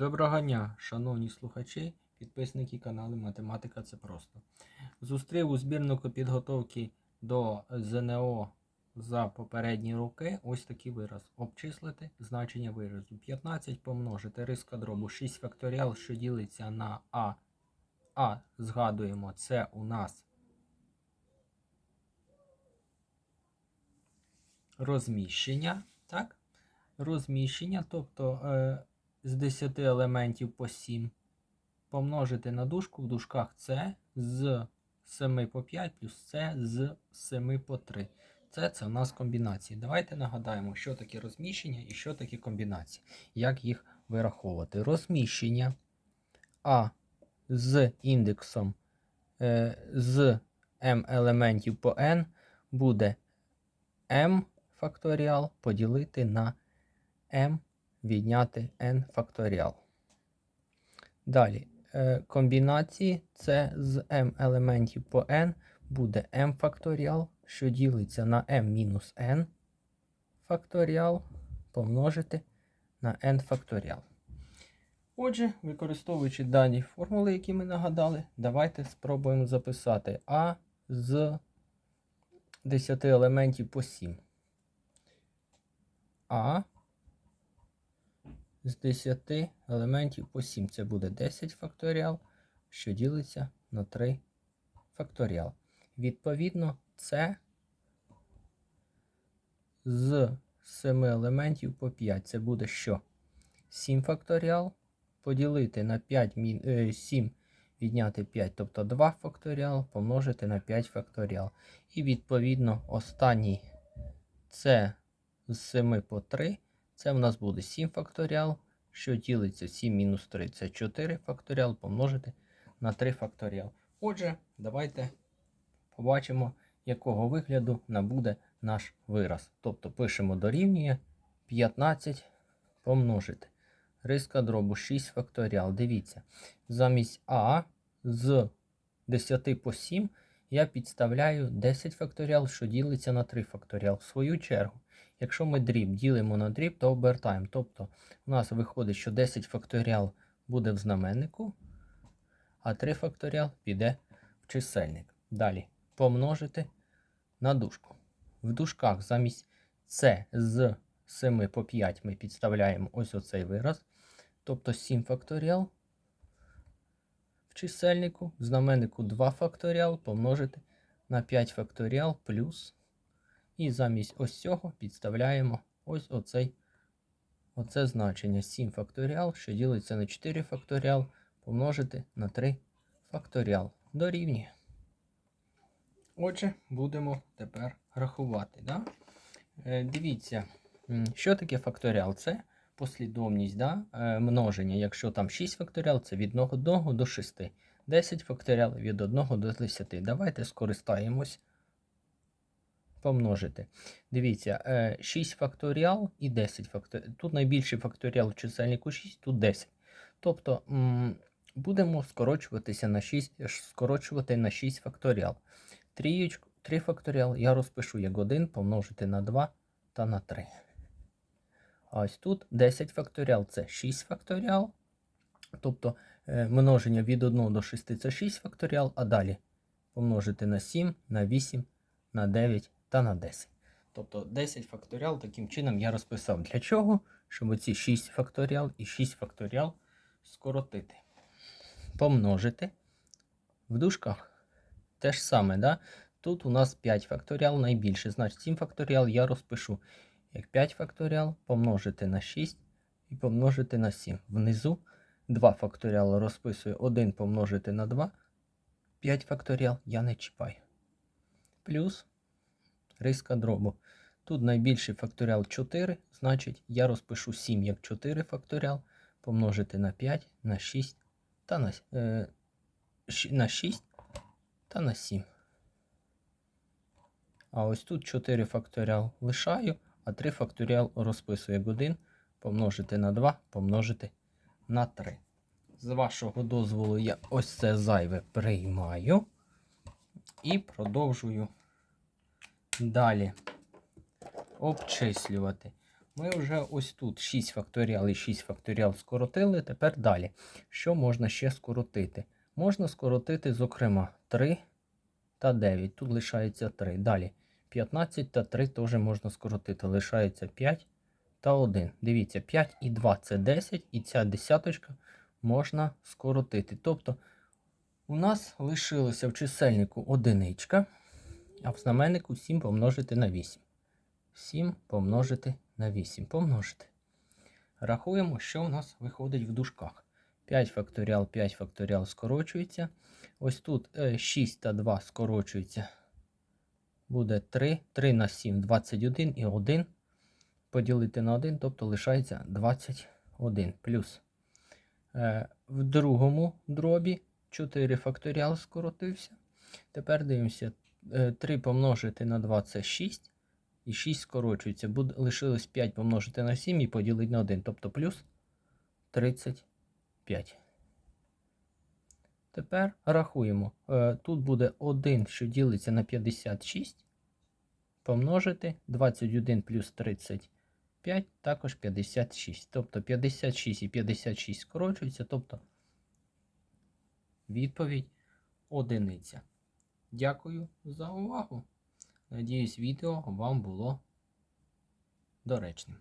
Доброго дня, шановні слухачі, підписники каналу Математика це просто. Зустрів у збірнику підготовки до ЗНО за попередні роки ось такий вираз. Обчислити значення виразу. 15 помножити риска дробу 6 факторіал, що ділиться на А. А, згадуємо, це у нас розміщення. Так? Розміщення, тобто е, з 10 елементів по 7 помножити на дужку в дужках С з 7 по 5 плюс С з 7 по 3. Це це у нас комбінації. Давайте нагадаємо, що таке розміщення і що таке комбінації. Як їх вираховувати. Розміщення А з індексом е, з m елементів по n буде m факторіал поділити на m відняти n факторіал. Далі е, комбінації це з m елементів по n буде m факторіал, що ділиться на m мінус n факторіал помножити на n факторіал. Отже, використовуючи дані формули, які ми нагадали, давайте спробуємо записати А з 10 елементів по 7. А з 10 елементів по 7. Це буде 10 факторіал, що ділиться на 3 факторіал. Відповідно, це з 7 елементів по 5. Це буде що? 7 факторіал поділити на 5 е, 7 відняти 5, тобто 2 факторіал помножити на 5 факторіал. І відповідно останній це з 7 по 3. Це в нас буде 7 факторіал, що ділиться 7 мінус 3. Це 4 факторіал помножити на 3 факторіал. Отже, давайте побачимо, якого вигляду набуде наш вираз. Тобто пишемо дорівнює 15 помножити. Риска дробу 6 факторіал. Дивіться, замість А з 10 по 7 я підставляю 10 факторіал, що ділиться на 3 факторіал. В свою чергу, якщо ми дріб ділимо на дріб, то обертаємо. Тобто у нас виходить, що 10 факторіал буде в знаменнику, а 3 факторіал піде в чисельник. Далі помножити на дужку. В дужках замість С з 7 по 5 ми підставляємо ось оцей вираз. Тобто 7 факторіал в чисельнику, в знаменнику 2 факторіал помножити на 5 факторіал плюс. І замість ось цього підставляємо ось оцей, оце значення 7 факторіал, що ділиться на 4 факторіал, помножити на 3 факторіал. Дорівнює. Отже, будемо тепер рахувати. Да? Е, дивіться, що таке факторіал? Це послідовність да, е, множення. Якщо там 6 факторіал, це від 1 до 6. 10 факторіал від 1 до 10. Давайте скористаємось помножити. Дивіться, 6 факторіал і 10 факторіал. Тут найбільший факторіал в чисельнику 6, тут 10. Тобто будемо скорочуватися на 6, скорочувати на 6 факторіал. Трієчку, 3 факторіал я розпишу як 1 помножити на 2 та на 3. А ось тут 10 факторіал це 6 факторіал. Тобто е, множення від 1 до 6 це 6 факторіал, а далі помножити на 7, на 8, на 9 та на 10. Тобто 10 факторіал таким чином я розписав. Для чого? Щоб оці 6 факторіал і 6 факторіал скоротити. Помножити в дужках. Те ж саме, да? Тут у нас 5 факторіал найбільше. Значить 7 факторіал я розпишу як 5 факторіал помножити на 6 і помножити на 7. Внизу 2 факторіал розписую 1 помножити на 2. 5 факторіал я не чіпаю. Плюс риска дробу. Тут найбільший факторіал 4, значить я розпишу 7 як 4 факторіал помножити на 5, на 6 та на, е, на 6 та на 7. А ось тут 4 факторіал лишаю а 3 факторіал розписує як 1 помножити на 2, помножити на 3. З вашого дозволу, я ось це зайве приймаю і продовжую далі обчислювати. Ми вже ось тут 6 факторіал і 6 факторіал скоротили. Тепер далі. Що можна ще скоротити? Можна скоротити, зокрема, 3 та 9. Тут лишається 3. Далі 15 та 3 теж можна скоротити. Лишається 5 та 1. Дивіться, 5 і 2 це 10, і ця десяточка можна скоротити. Тобто у нас лишилося в чисельнику одиничка, а в знаменнику 7 помножити на 8. 7 помножити на 8. Помножити. Рахуємо, що у нас виходить в дужках. 5 факторіал, 5 факторіал скорочується. Ось тут е, 6 та 2 скорочується. Буде 3. 3 на 7 21 і 1. Поділити на 1, тобто лишається 21. Плюс е, в другому дробі 4 факторіал скоротився. Тепер дивимося. Е, 3 помножити на 2 це 6. І 6 скорочується. Буде, лишилось 5 помножити на 7 і поділити на 1. Тобто плюс 35. Тепер рахуємо. Е, Тут буде 1, що ділиться на 56. Помножити 21 плюс 35, також 56. Тобто 56 і 56 скорочуються, тобто відповідь одиниця. Дякую за увагу. Надіюсь, відео вам було доречним.